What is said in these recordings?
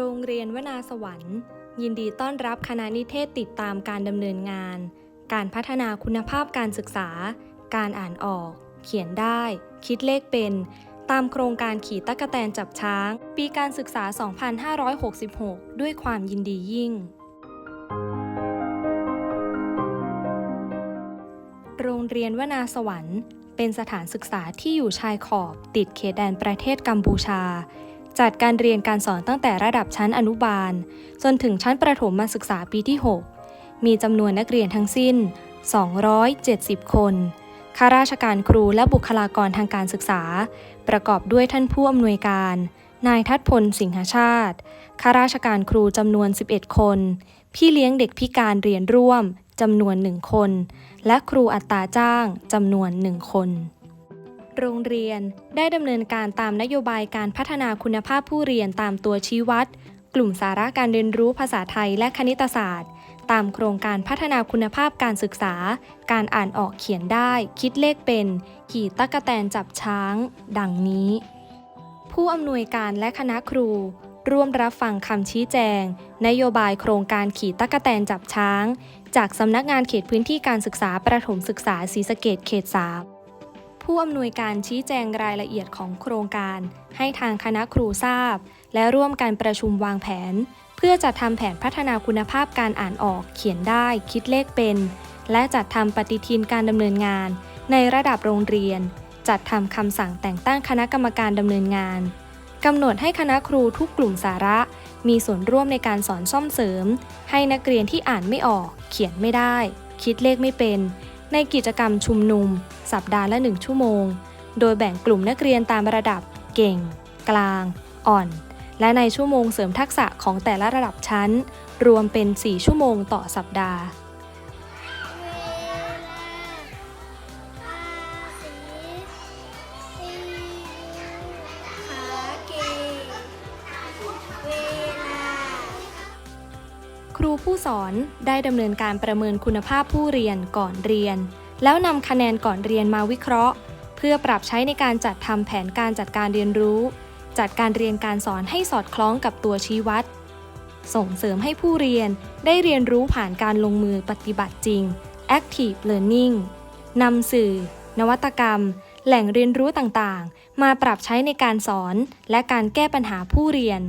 โรงเรียนวนาสวรรค์ ยินดีต้อนรับคณะนิเทศติดตามการดำเนินงาน การพัฒนาคุณภาพการศึกษา การอ่านออก เขียนได้ คิดเลขเป็น ตามโครงการขี่ตั๊กแตนจับช้าง ปีการศึกษา 2566 ด้วยความยินดียิ่ง โรงเรียนวนาสวรรค์ เป็นสถานศึกษาที่อยู่ชายขอบติดเขตแดนประเทศกัมพูชา จัดการเรียนการสอนตั้งแต่ระดับชั้นอนุบาล จนถึงชั้นประถมมาศึกษาปีที่ 6 มีจำนวนนักเรียนทั้งสิ้น 270 คน ข้าราชการครูและบุคลากรทางการศึกษา ประกอบด้วยท่านผู้อำนวยการ นายทัดพลสิงหชาติ ข้าราชการครูจำนวน 11 คน พี่เลี้ยงเด็กพิการเรียนร่วมจำนวนหนึ่งคน และครูอัตราจ้างจำนวนหนึ่งคน โรงเรียน ได้ดำเนินการตามนโยบายการพัฒนาคุณภาพผู้เรียนตามตัวชี้วัด กลุ่มสาระการเรียนรู้ภาษาไทยและคณิตศาสตร์ ตามโครงการพัฒนาคุณภาพการศึกษา การอ่านออกเขียนได้ คิดเลขเป็น ขี่ตั๊กแตนจับช้าง ดังนี้ ผู้อำนวยการและคณะครู ร่วมรับฟังคำชี้แจง นโยบายโครงการขี่ตั๊กแตนจับช้าง จากสำนักงานเขตพื้นที่การศึกษาประถมศึกษาศรีสะเกดเขต3 ผู้อำนวยการชี้แจงรายละเอียดของโครงการ ให้ทางคณะครูทราบ และร่วมการประชุมวางแผน เพื่อจัดทำแผนพัฒนาคุณภาพการอ่านออกเขียนได้คิดเลขเป็น และจัดทำปฏิทินการดำเนินงาน ในระดับโรงเรียน จัดทำคำสั่งแต่งตั้งคณะกรรมการดำเนินงานกำหนดให้คณะครูทุกกลุ่มสาระ มีส่วนร่วมในการสอนซ่อมเสริม ให้นักเรียนที่อ่านไม่ออก เขียนไม่ได้ คิดเลขไม่เป็น ในกิจกรรมชุมนุม สัปดาห์ละ 1 ชั่วโมง โดยแบ่งกลุ่มนักเรียนตามระดับ เก่ง กลาง อ่อน และในชั่วโมงเสริมทักษะของแต่ละระดับชั้น รวมเป็น 4 ชั่วโมงต่อสัปดาห์ รูผู้สอนได้ดำเนินการประเมินคุณภาพผู้เรียนก่อนเรียน แล้วนำคะแนนก่อนเรียนมาวิเคราะห์ เพื่อปรับใช้ในการจัดทำแผนการจัดการเรียนรู้ จัดการเรียนการสอนให้สอดคล้องกับตัวชี้วัด ส่งเสริมให้ผู้เรียนได้เรียนรู้ผ่านการลงมือปฏิบัติจริง active learning นำสื่อ นวัตกรรม แหล่งเรียนรู้ต่างๆ มาปรับใช้ในการสอน และการแก้ปัญหาผู้เรียน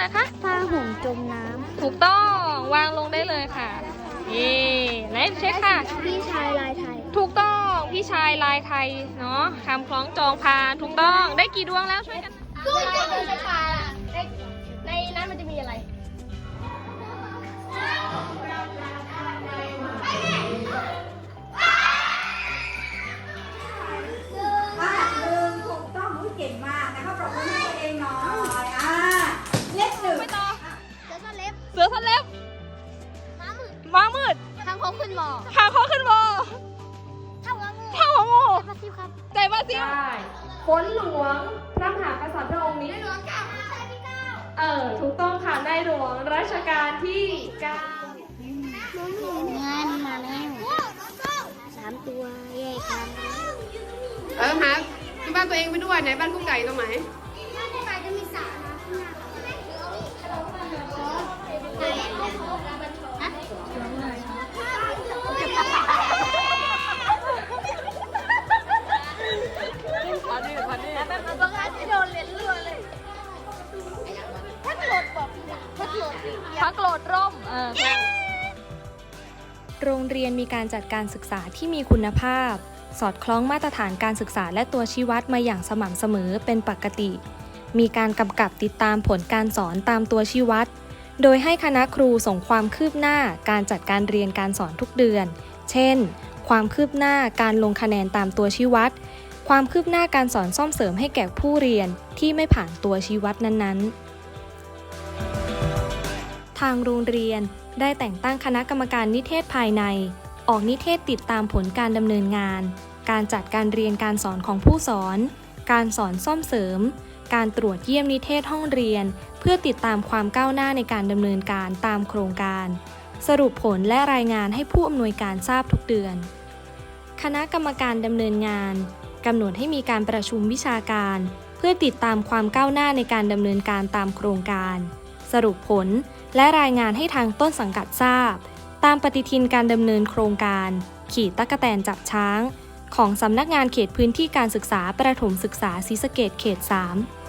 อะไรคะผ้าห่มจมน้ถูกต้องวางลงได้เลยค่ะเย่ไหนเช็คค่ะำพี่ชายลายไทย ถูกต้องพี่ชายลายไทยเนาะคำคล้องจองพานถูกต้องได้กี่ดวงแล้วช่วยกันก็ก็คือสปาในใดทางเขาขึ้นหมอขาข้อขึ้นบอเท่ากับงูเท่าหัวงูเจ็บมาซิวครับใจมาซิได้ฝนหลวงพระมหากษัตริย์พระองค์นี้ หลวงเก้าชายที่เก้าเออ ถูกต้องค่ะในหลวงรัชกาลที่9เงินมาแล้วสามตัวแยกกันเออหาที่บ้านตัวเองไปด้วยไหนบ้านกุ้งไก่ตรงไหนถ้าในป่าจะมีสระนะข้างหน้า ถ้าโกรธพระโกรธร่มเออโรงเรียนมีการจัดการศึกษาที่มีคุณภาพ สอดคล้องมาตรฐานการศึกษาและตัวชี้วัดมาอย่างสม่ำเสมอเป็นปกติ มีการกำกับติดตามผลการสอนตามตัวชี้วัด โดยให้คณะครูส่งความคืบหน้าการจัดการเรียนการสอนทุกเดือน เช่น ความคืบหน้าการลงคะแนนตามตัวชี้วัด ความคืบหน้าการสอนซ่อมเสริมให้แก่ผู้เรียนที่ไม่ผ่านตัวชี้วัดนั้นๆ ทางโรงเรียนได้แต่งตั้งคณะกรรมการนิเทศภายใน ออกนิเทศติดตามผลการดำเนินงาน การจัดการเรียนการสอนของผู้สอน การสอนซ่อมเสริม การตรวจเยี่ยมนิเทศห้องเรียน เพื่อติดตามความก้าวหน้าในการดำเนินการตามโครงการ สรุปผลและรายงานให้ผู้อำนวยการทราบทุกเดือน คณะกรรมการดำเนินงานกำหนดให้มีการประชุมวิชาการ เพื่อติดตามความก้าวหน้าในการดำเนินการตามโครงการ สรุปผล และรายงานให้ทางต้นสังกัดทราบ ตามปฏิทินการดำเนินโครงการ ขี่ตะกะแตนจับช้าง ของสำนักงานเขตพื้นที่การศึกษาประถมศึกษาศรีสะเกดเขต 3